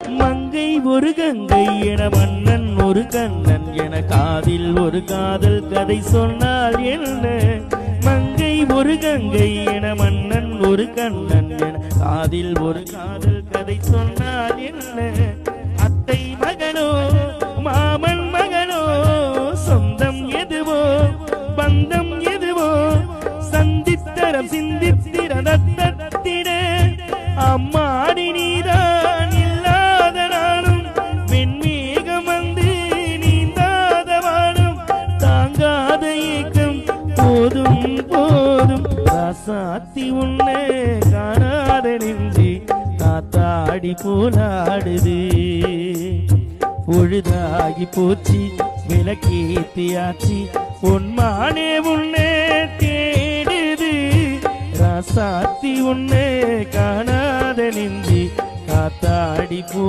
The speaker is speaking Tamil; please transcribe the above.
மங்கை ஒரு கங்கை என மன்னன் ஒரு கண்ணன் என காதில் ஒரு காதல் கதை சொன்னால் என்ன? மங்கை ஒரு கங்கை என மன்னன் ஒரு கண்ணன் என காதில் ஒரு காதல் கதை சொன்னால் என்ன? அத்தை மகனோ மாமன் மகனோ சொந்தம் எதுவோ பந்தம் எதுவோ சந்தித்தரம் சிந்தித்திர தத்திட அம்மா சாத்தி உன்னே காணாத நெஞ்சி தாத்தாடி போலாடுது. பொழுதாகி போச்சு விளக்கேத்தியாச்சு உன்மானே உன்னே தேடுது. ராசாத்தி உன்னே காணாத நெஞ்சி காத்தாடி போ